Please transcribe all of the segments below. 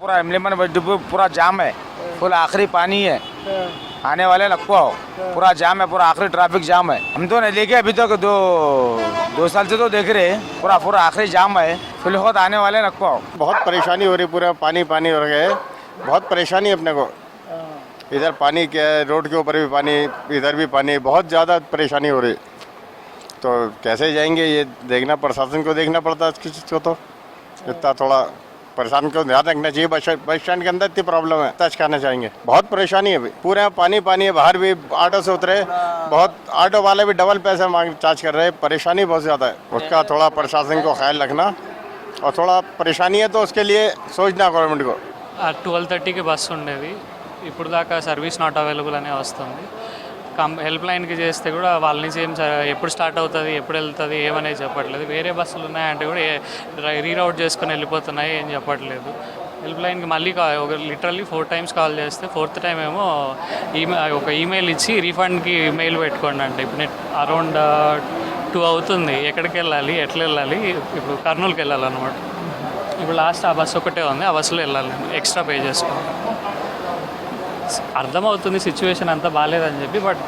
पूरा इमलीमन डिपो पूरा जाम है। फुल आखिरी पानी है। आने वाले नको आओ। पूरा जाम है, पूरा आखिरी ट्रैफ़िक जाम है। हम तो नहीं लेके अभी तक दो दो साल से तो देख रहे हैं। पूरा पूरा आखिरी जाम है। फ़िलहाल आने वाले नको आओ। बहुत परेशानी हो रही पूरा पानी पानी हो गया है। बहुत परेशानी है अपने को। इधर पानी क्या है, रोड के ऊपर भी पानी, इधर भी पानी बहुत ज़्यादा परेशानी हो रही तो कैसे जाएँगे, ये देखना, प्रशासन को देखना पड़ता है, किसी को तो। इतना थोड़ा प्रशासन को ध्यान रखना चाहिए बस बस स्टैंड के अंदर इतनी प्रॉब्लम है टच करना चाहेंगे बहुत परेशानी है अभी पूरे यहाँ पानी पानी है बाहर भी ऑटो से उतरे बहुत ऑटो वाले भी डबल पैसे मांग चार्ज कर रहे हैं परेशानी बहुत ज़्यादा है उसका थोड़ा प्रशासन को ख्याल रखना और थोड़ा परेशानी है तो उसके लिए सोचना गवर्नमेंट को ట్వెల్వ్ థర్టీకి బస్సు ఉండేది ఇప్పుడు దాకా సర్వీస్ నాట్ అవైలబుల్ అనే వస్తుంది కం హెల్ప్ లైన్కి చేస్తే కూడా వాళ్ళ నుంచి ఏం ఎప్పుడు స్టార్ట్ అవుతుంది ఎప్పుడు వెళ్తుంది ఏమనేది చెప్పట్లేదు. వేరే బస్సులు ఉన్నాయంటే కూడా రీరౌట్ చేసుకొని వెళ్ళిపోతున్నాయి ఏం చెప్పట్లేదు. హెల్ప్ లైన్కి మళ్ళీ ఒక లిటరల్లీ ఫోర్ టైమ్స్ కాల్ చేస్తే ఫోర్త్ టైం ఏమో ఈమె ఒక ఈమెయిల్ ఇచ్చి రీఫండ్కి మెయిల్ పెట్టుకోండి అంటే ఇప్పుడు నేను అరౌండ్ టూ అవుతుంది. ఎక్కడికి వెళ్ళాలి ఎట్లా వెళ్ళాలి ఇప్పుడు కర్నూలుకి వెళ్ళాలన్నమాట. ఇప్పుడు లాస్ట్ ఆ బస్సు ఒకటే ఉంది ఆ బస్సులో వెళ్ళాలి. నేను. ఎక్స్ట్రా పే చేసుకోవాలి. అర్థమవుతుంది సిచ్యువేషన్ అంతా బాగాలేదని చెప్పి బట్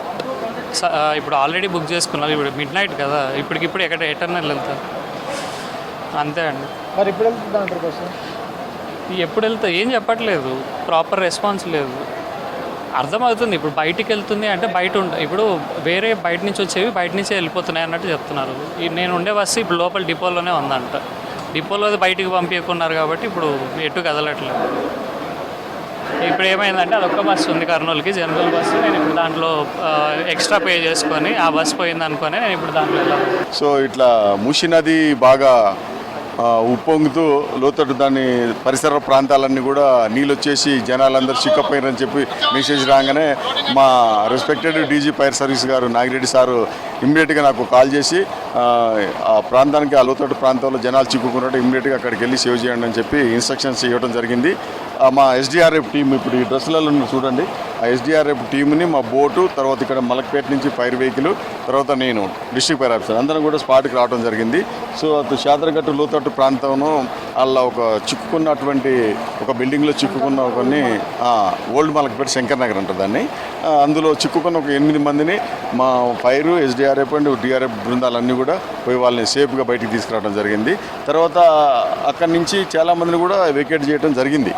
ఇప్పుడు ఆల్రెడీ బుక్ చేసుకున్నారు ఇప్పుడు మిడ్ నైట్ కదా. ఇప్పటికిప్పుడు ఎక్కడ ఎటర్నల్ వెళ్తారు అంతే అండి. మరి ఇప్పుడు వెళ్తుందా ఎప్పుడు వెళ్తా? ఏం చెప్పట్లేదు. ప్రాపర్ రెస్పాన్స్ లేదు. అర్థమవుతుంది. ఇప్పుడు బయటికి వెళ్తుంది అంటే బయట ఉండ ఇప్పుడు వేరే బయట నుంచి వచ్చేవి బయట నుంచే వెళ్ళిపోతున్నాయి అన్నట్టు చెప్తున్నారు. ఈ నేను ఉండే బస్సు ఇప్పుడు లోపల డిపోలోనే ఉందంట. డిపోలో బయటికి పంపించుకున్నారు కాబట్టి ఇప్పుడు ఎటు కదలట్లేదు. ఇప్పుడు ఏమైందంటే అదొక్క బస్సు ఉంది కర్నూలుకి జనరల్ బస్సు. నేను ఇప్పుడు దాంట్లో ఎక్స్ట్రా పే చేసుకొని ఆ బస్సు పోయింది అనుకొని నేను ఇప్పుడు దాంట్లో వెళ్ళాను. సో ఇట్లా మూసి నది బాగా ఉప్పొంగుతూ లోతట్టు దాని పరిసర ప్రాంతాలన్నీ కూడా నీళ్ళు వచ్చేసి జనాలందరూ చిక్కపోయినని చెప్పి మెసేజ్ రాగానే మా రెస్పెక్టెడ్ డీజీ ఫైర్ సర్వీస్ గారు నాగిరెడ్డి సారు ఇమ్మీడియట్గా నాకు కాల్ చేసి ఆ, ప్రాంతానికి ఆ లోతట్టు ప్రాంతంలో జనాలు చిక్కుకున్నట్టు ఇమ్మీడియట్గా అక్కడికి వెళ్ళి సేవ్ చేయండి అని చెప్పి ఇన్స్ట్రక్షన్స్ ఇవ్వడం జరిగింది. మా ఎస్డిఆర్ఎఫ్ టీం ఇప్పుడు ఈ డ్రెస్సులలో చూడండి. ఆ ఎస్డిఆర్ఎఫ్ టీంని మా బోటు తర్వాత ఇక్కడ మలక్పేట నుంచి ఫైర్ వెహికల్ తర్వాత నేను డిస్ట్రిక్ట్ ఫైర్ ఆఫీసర్. అందరం కూడా స్పాట్కి రావడం జరిగింది. సో అటు శాదరగట్టు లోతట్టు ప్రాంతంలో అలా ఒక చిక్కుకున్నటువంటి ఒక బిల్డింగ్లో చిక్కుకున్న కొన్ని ఓల్డ్ మలక్పేట శంకర్ నగర్ అంటారు దాన్ని. అందులో చిక్కుకున్న ఒక ఎనిమిది మందిని మా ఫైర్ ఎస్డిఆర్ఎఫ్ అండ్ డిఆర్ఎఫ్ బృందాలన్నీ కూడా పోయి వాళ్ళని సేఫ్గా బయటికి తీసుకురావడం జరిగింది. తర్వాత అక్కడి నుంచి చాలామందిని కూడా వెకేట్ చేయడం జరిగింది.